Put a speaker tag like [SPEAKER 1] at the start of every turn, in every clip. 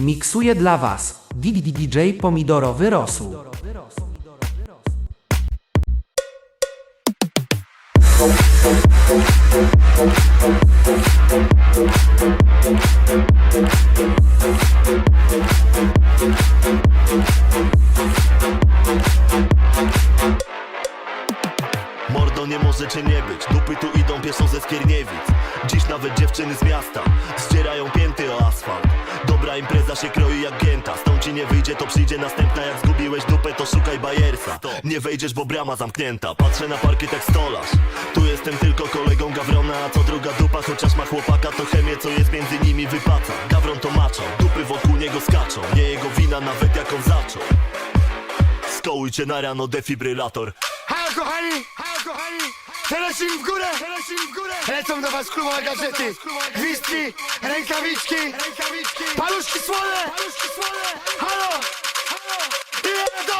[SPEAKER 1] Miksuje dla Was DJ Pomidorowy Rosół.
[SPEAKER 2] Mordo nie możecie nie być Dupy tu idą pieszą ze Skierniewic Dziś nawet dziewczyny z miasta Zdzierają pięty o asfalt Dobra impreza się kroi jak gięta. Stąd ci nie wyjdzie to przyjdzie następna. Jak zgubiłeś dupę to szukaj bajersa Nie wejdziesz bo brama zamknięta. Patrzę na parkiet jak stolarz. Tu jestem tylko kolegą Gawrona A co druga dupa chociaż ma chłopaka To chemię co jest między nimi wypaca Gawron to maczą Dupy wokół niego skaczą. Nie jego wina nawet jak on zaczął. Skołujcie na rano defibrylator
[SPEAKER 3] Halo kochani, kochani Telecim w górę, telecim w górę! Lecą do was klubowe gazety. Gwizdki, rękawiczki, rękawiczki. Paluszki słone, paluszki słone. Halo, halo. Jedą!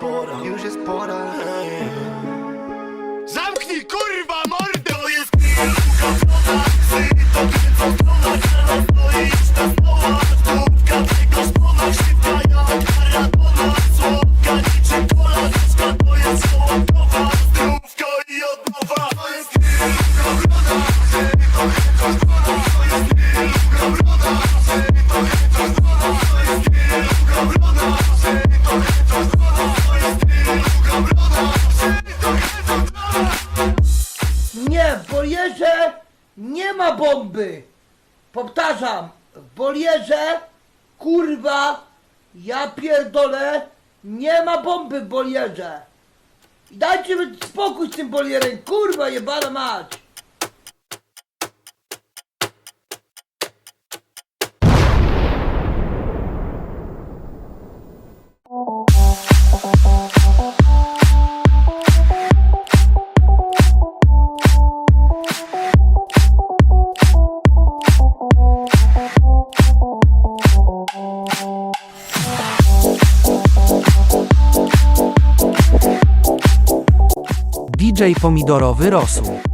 [SPEAKER 2] Pora
[SPEAKER 3] Już jest pora. Zamknij kurwa
[SPEAKER 4] kurwa, ja pierdolę, nie ma bomby w bolierze. Dajcie mi spokój z tym bolierem, kurwa, jebana mać.
[SPEAKER 1] DJ Pomidorowy Rosół.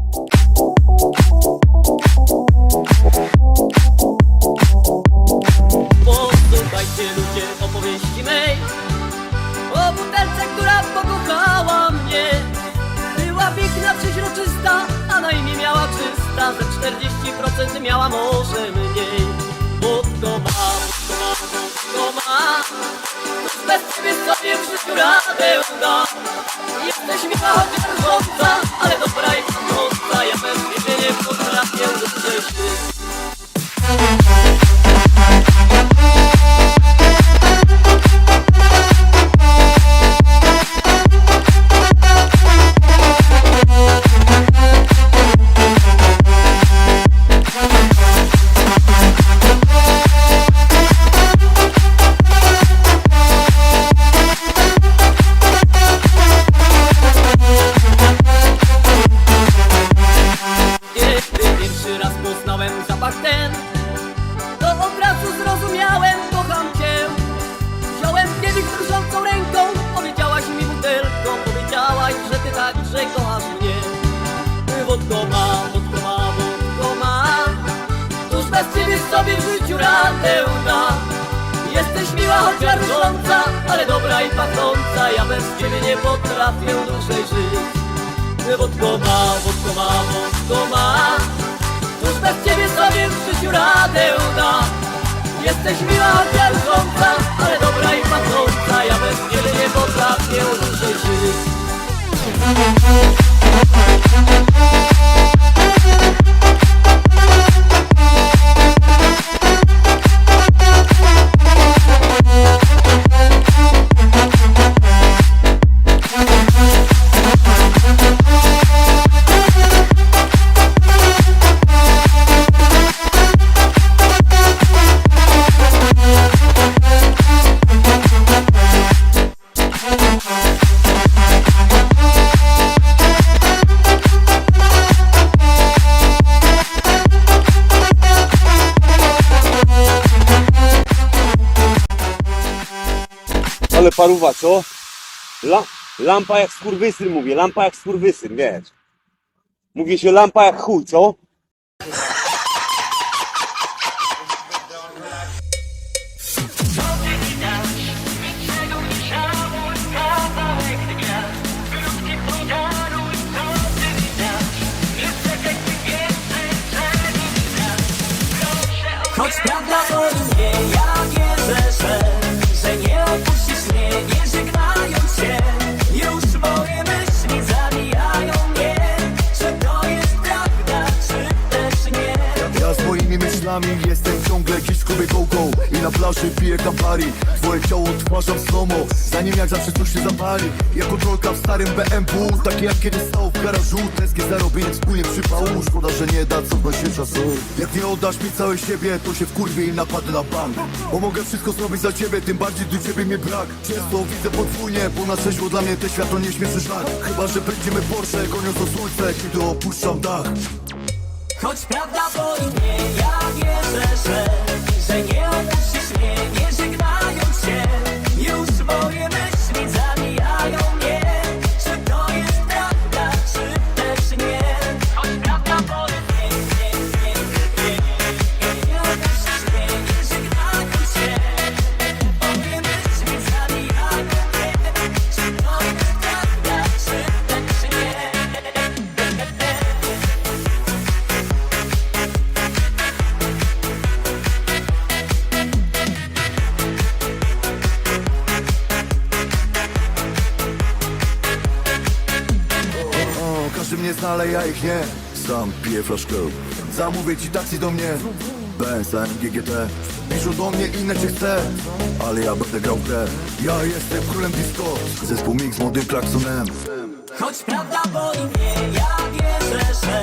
[SPEAKER 5] Jesteś miła,
[SPEAKER 6] wierząca, ale dobra i pacąca Ja bez ciebie nie potrafię dłużej
[SPEAKER 7] Ale paruwa, co? La, lampa jak skurwysyn mówię, lampa jak skurwysyn, wiesz. Mówi się lampa jak chuj, co?
[SPEAKER 8] Gdzieś kobietą I na plaży piję Campari Twoje ciało odtwarzam slomo Zanim jak zawsze coś się zapali. Jako trolka w starym BMW Takie jak kiedyś stało w garażu. Tęsknię za robieniem wspólnie przypału. Szkoda, że nie da cofnąć się czasu. Jak nie oddasz mi całej siebie To się wkurwię i napadnę na bank. Bo mogę wszystko zrobić za ciebie Tym bardziej gdy ciebie mnie brak. Często widzę podwójnie Bo na trzeźwo dla mnie te światło nie śmieszy żart Chyba, że będziemy Porsche Goniąc o słońce Kiedy opuszczam dach.
[SPEAKER 6] Choć prawda boli mnie, ja wierzę, że Że nie
[SPEAKER 8] ale ja ich nie. Sam piję flaszkę. Zamówię ci taksi do mnie. Benz, AMG GT Piszą do mnie inne czy chcę Ale ja będę grał w grę. Ja jestem królem disco. Zespół mix z młodym klaksonem.
[SPEAKER 6] Choć prawda boli mnie, ja wierzę, że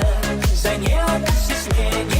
[SPEAKER 6] Że nie opuścisz mnie,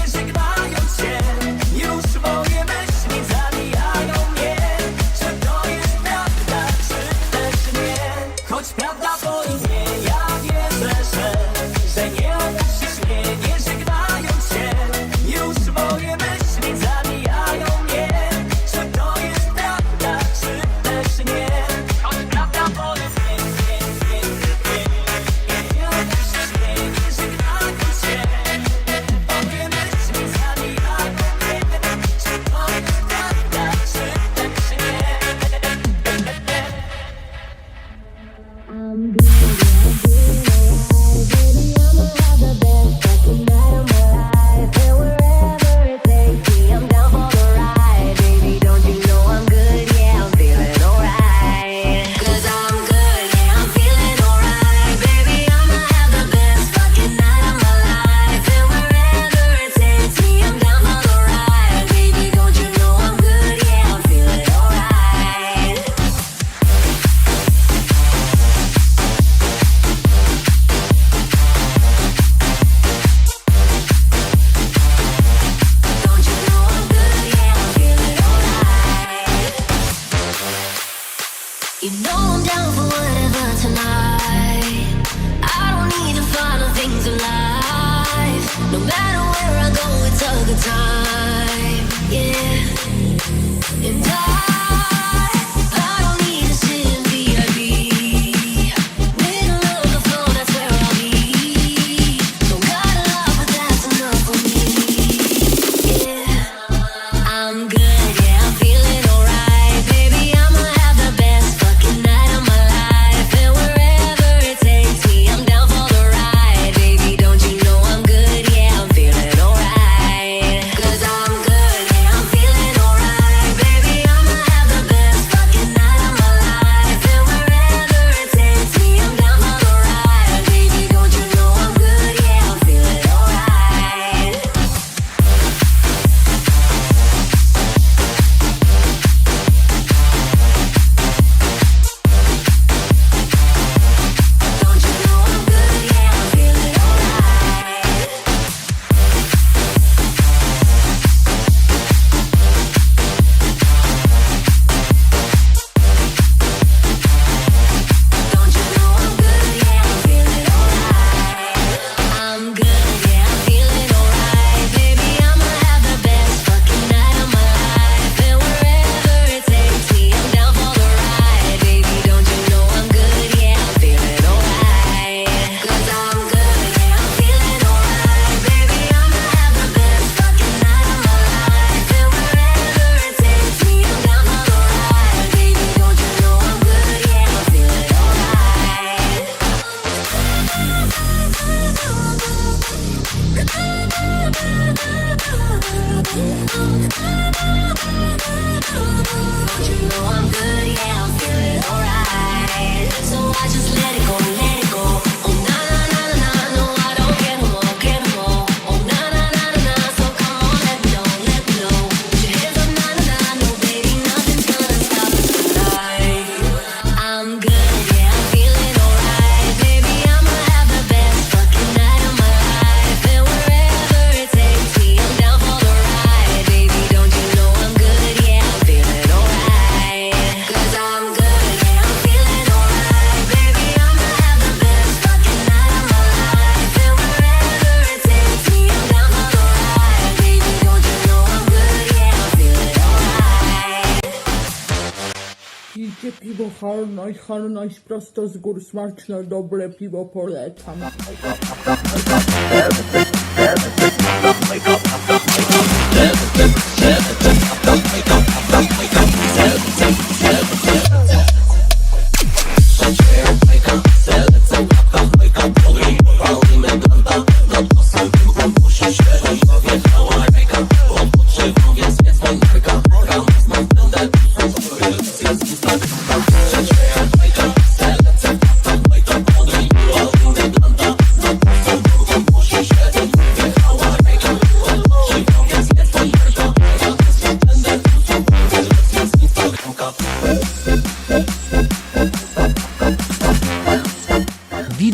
[SPEAKER 9] Harnaś, Harnaś prosto z gór, smaczne, dobre piwo polecam.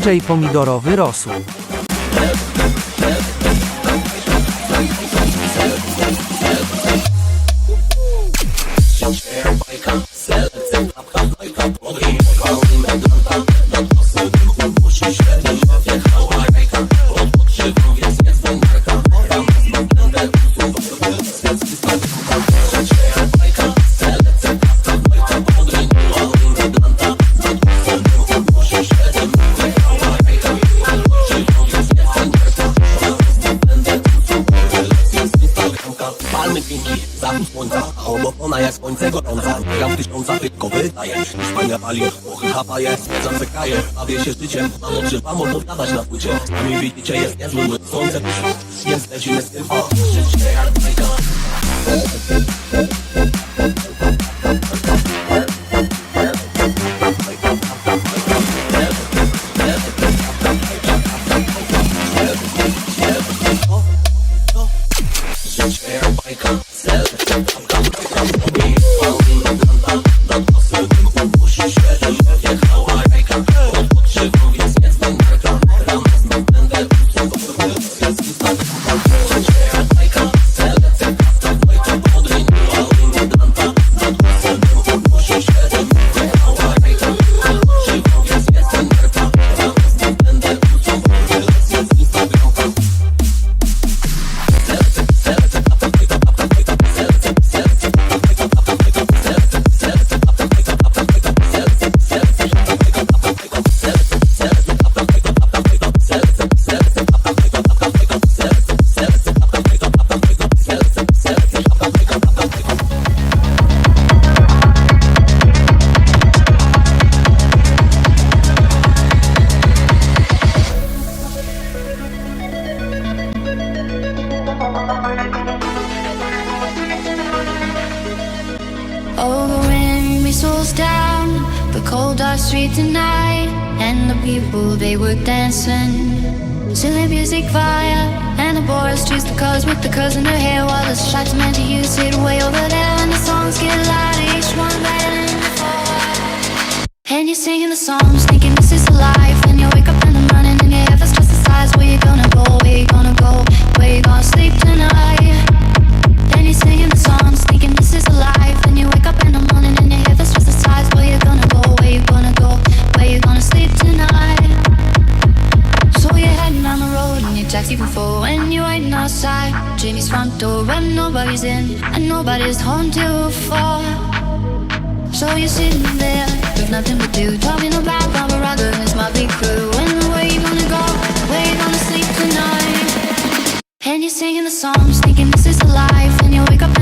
[SPEAKER 1] DJ pomidorowy rosół.
[SPEAKER 10] Tylko wydaje Hiszpania pali, Włochy hapaje Spędzam kraje, bawię się życiem Mam oczy wam opowiadać na płycie. Sami widzicie, jest niezły Słońce pisze, więc lecimy z tym O, życie jak
[SPEAKER 11] cold dark street tonight, and the people they were dancing. Silly music fire, and the boys choose the cars with the curls in their hair while the shots meant to use sit way over there, and the songs get louder, each one better than before. And you're singing the songs, thinking this is life, and you wake up in the morning and your head feels just the size. Where you gonna go? Where you gonna go? Where you gonna sleep tonight? Taxi four, and you ain't outside Jimmy's front door, and nobody's in, and nobody's home till four. So you're sitting there with nothing to do, talking about Barbara Raga and his motley crew. And where you gonna go? Where you gonna sleep tonight? And you're singing the songs, thinking this is life. And you wake up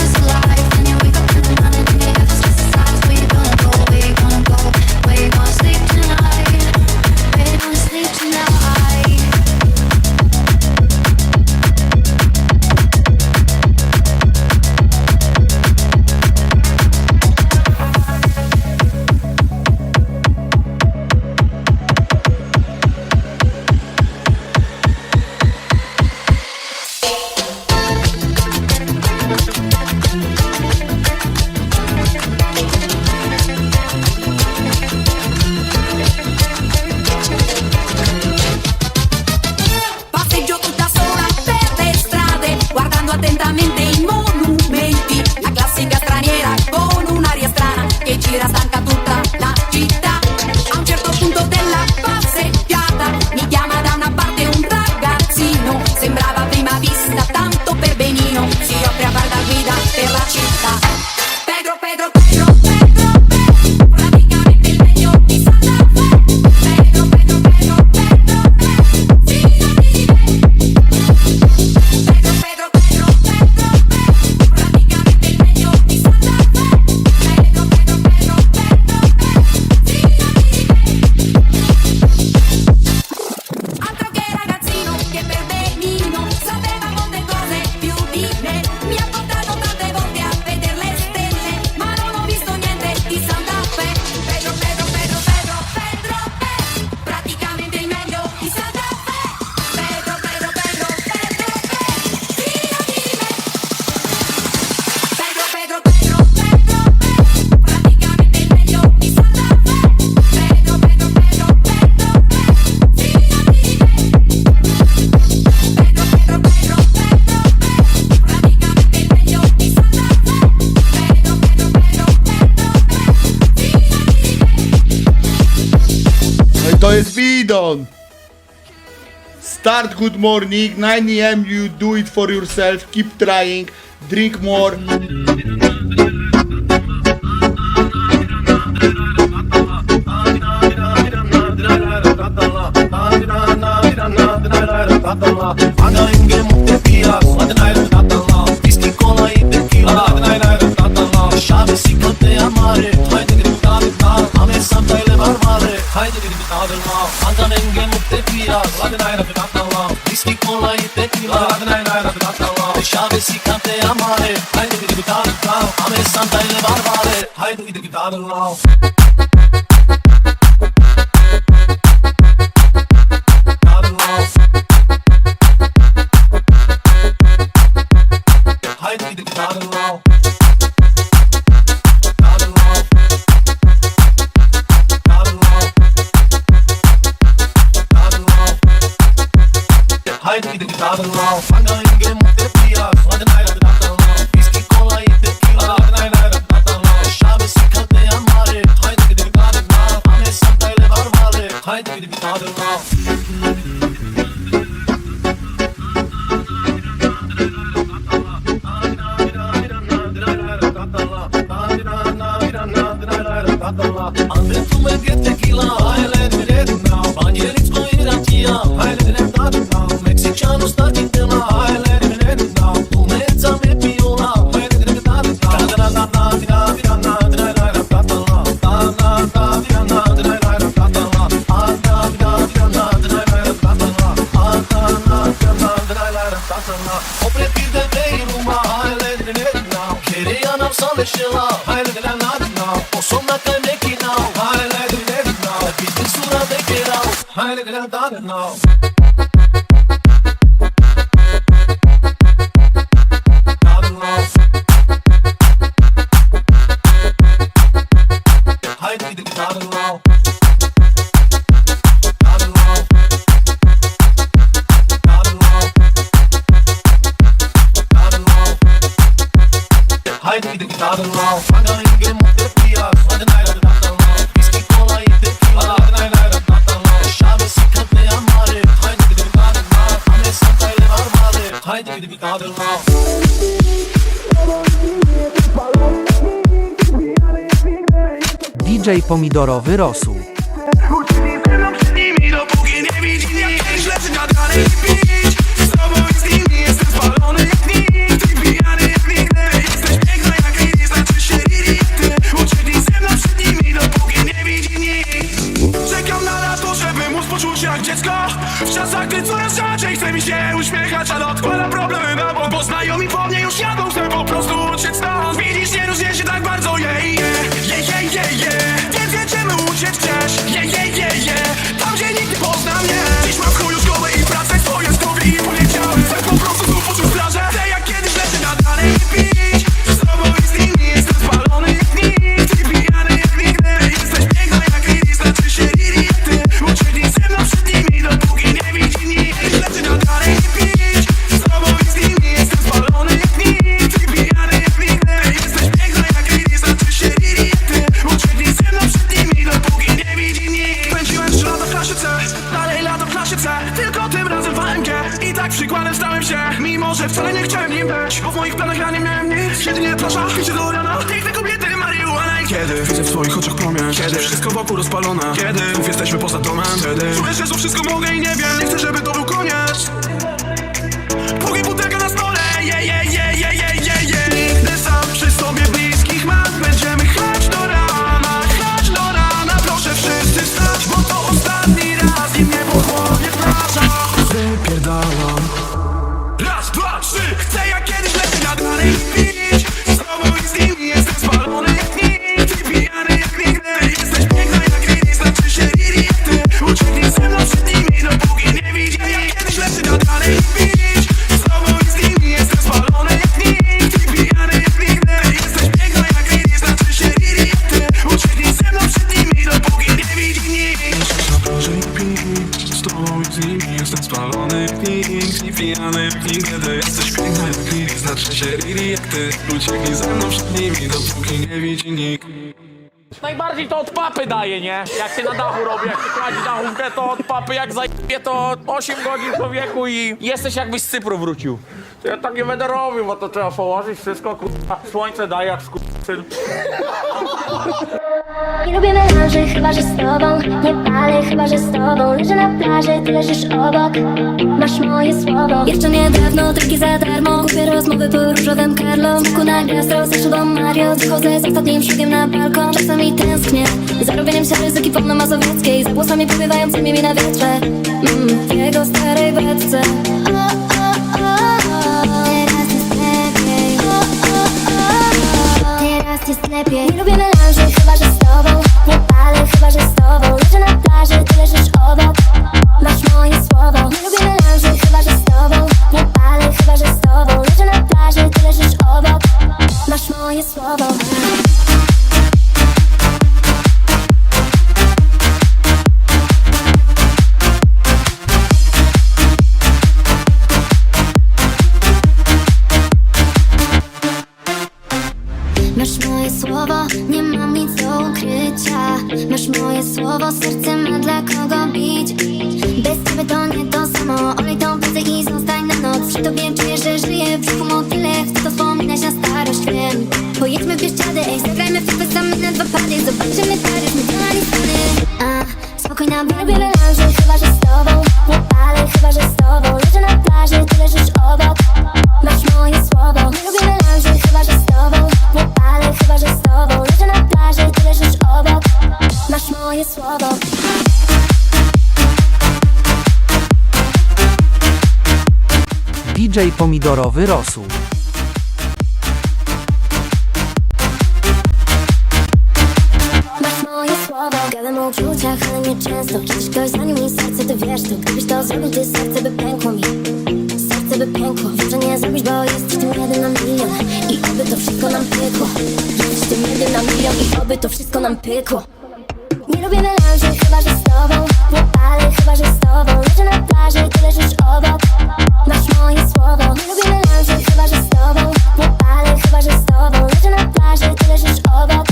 [SPEAKER 11] is life.
[SPEAKER 8] Start good morning, 9 a.m. You do it for yourself. Keep trying. Drink more.
[SPEAKER 10] Svi kola i petila Rade najraj rade vatala Dešave amare. Hajde vidi gitaru kao Ame sam tajne barbare Hajde vidi gitaru lao Haydi gidip bir tadım al
[SPEAKER 1] pomidorowy rosół.
[SPEAKER 12] Przykładem stałem się, mimo że wcale nie chciałem nim być Bo w moich planach ja nie miałem nic. Jedynie plaża, picie do rana Piękne kobiety, marihuana kiedy? Widzę w twoich oczach promień. Kiedy? Wszystko wokół rozpalone. Kiedy? Znów jesteśmy poza domem. Kiedy? Czuję, że za wszystko mogę i nie wiem. Nie chcę, żeby to był koniec. Póki butelka na stole. Je, je, je, je, je, je, je Nigdy sam przy sobie bliskich mam. Będziemy chronić robi, to
[SPEAKER 13] od papy daje, nie? Jak się na dachu robi, jak się kładzie dachówkę, to od papy, jak zajebie, to 8 godzin człowieku i jesteś jakbyś z Cypru wrócił. To ja tak nie będę robił, bo to trzeba położyć wszystko, kurwa. Słońce daje jak skurczyn.
[SPEAKER 14] Nie lubię melanży, chyba że z tobą Nie palę, chyba że z tobą Leżę na plaży, ty leżysz obok Masz moje słowo Jeszcze niedawno, drogi za darmo Kupię rozmowy po różowym Carlo Smoku na gwiazdę, za Mario Wychodzę z ostatnim szugiem na balkon Czasami tęsknię za robieniem siary z ekipą Mazowieckiej Za włosami powiewającymi mi na wietrze mm, W jego starej beczce. Teraz jest lepiej. Nie lubię melanży, chyba że z tobą. Nie palę, chyba że z tobą. Leżę na plaży, ty leżysz obok. Masz moje słowo. Nie lubię melanży, chyba że z tobą. Nie palę, chyba że z tobą. Leżę na plaży, ty leżysz obok. Masz moje słowo i zostań na noc. Przy tobie czuję, że żyję. W brzuchu motyle Chcę to wspominać na starość, wiem Pojedźmy w Bieszczady, ej, zagrajmy w FIFA same na dwa pady. Zobaczymy Paryż, medialnie stany A, spokojna, lubię
[SPEAKER 15] DJ Pomidorowy Rosół.
[SPEAKER 14] Ale często. Przecież ktoś zranił mi serce, ty wiesz to. Gdybyś to zrobił, ty serce by pękło mi. Serce by pękło. Wiem, że nie zrobisz, bo jesteś tym jeden na milion. I oby to wszystko nam pykło Jesteś tym jeden na milion I oby to wszystko nam pykło lubię na loży, chyba że z tobą. Nie palę, chyba że z tobą. Leżę na plaży, ty leżysz obok. Masz moje słowo. Nie lubię na loży, chyba że z tobą. Nie palę, chyba że z tobą. Leżę na plaży, ty leżysz obok.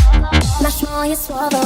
[SPEAKER 14] Masz moje słowo.